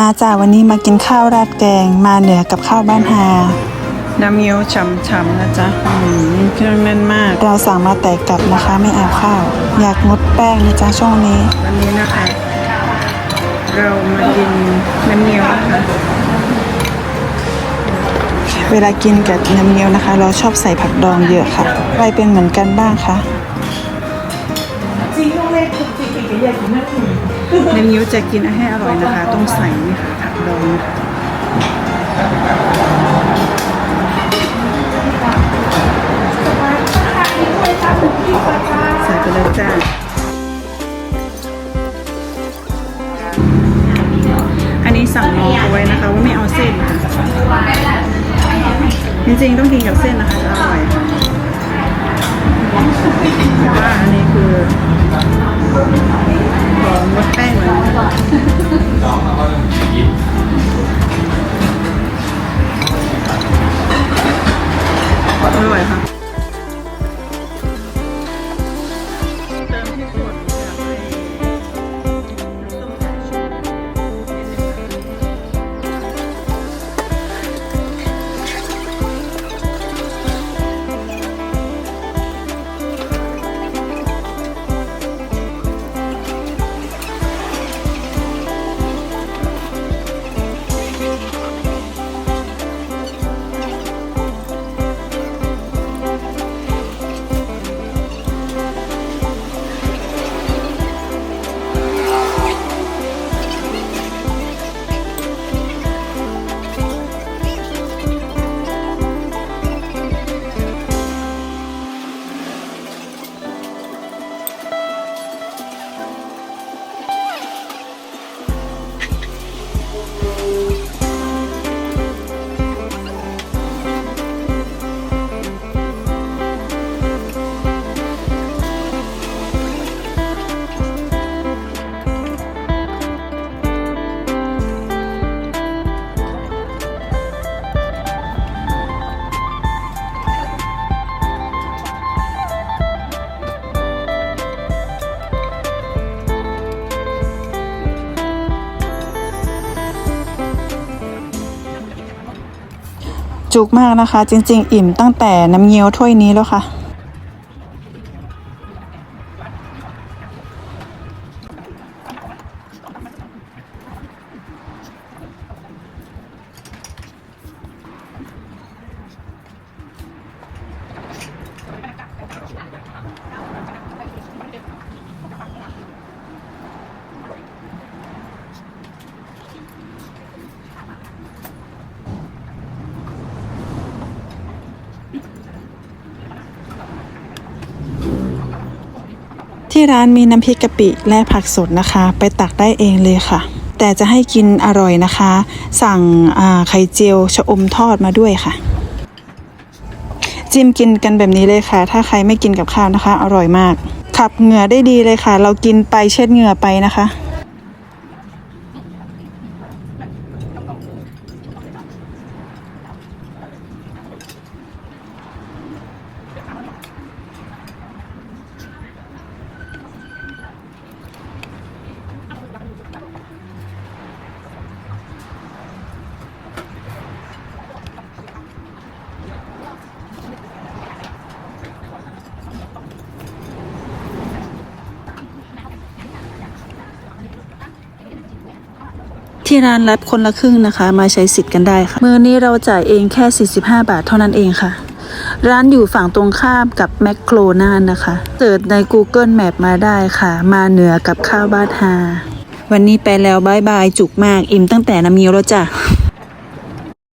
มาจ้าวันนี้มากินข้าวราดแกง มาเหนือกับข้าวบ้านฮาน้ำเงี้ยวฉ่ำๆนะจ๊ะอืมเครื่องแน่นมาก เราสั่งมาแต่กลับนะคะไม่เอาข้าว อยากงดแป้งนะจ๊ะช่วงนี้ วันนี้นะคะ เรามากินน้ำเงี้ยวนะคะเวลากินกับน้ำเงี้ยวนะคะ เราชอบใส่ผักดองเยอะค่ะใครเป็นเหมือนกันบ้างคะ น้ำเงี้วจะกินให้อร่อยนะคะ ต้องใส่นี่ค่ะผักดองนะคะใส่ไปเลยจ้าอันนี้สั่งน้องเอาไว้นะคะ ว่าไม่เอาเส้นค่ะจริงๆต้องกินกับเส้นนะคะจะอร่อยค่ะว่าอันนี้คือ อร่อยค่ะ จุกมากนะคะ จริง ๆ อิ่มตั้งแต่น้ำเงี้ยวถ้วยนี้แล้วค่ะ ที่ร้านมีน้ำพริกกะปิและผักสดนะคะ ไปตักได้เองเลยค่ะ แต่จะให้กินอร่อยนะคะ สั่งไข่เจียวชะอมทอดมาด้วยค่ะ จิ้มกินกันแบบนี้เลยค่ะ ถ้าใครไม่กินกับข้าวนะคะ อร่อยมาก ขับเหงื่อได้ดีเลยค่ะ เรากินไปเช็ดเหงื่อไปนะคะ ที่ร้านรับคนละครึ่งนะคะ มาใช้สิทธิ์กันได้ค่ะ มือนี้เราจ่ายเองแค่ 45 บาทเท่านั้นเองค่ะ ร้านอยู่ฝั่งตรงข้ามกับแมคโครน่านนะคะเสิร์ชใน Google Map มาได้ค่ะ มาเหนือกับข้าวบ้านฮาวันนี้ไปแล้วบายบายจุกมากอิ่มตั้งแต่น้ำเมียวแล้วจ้ะ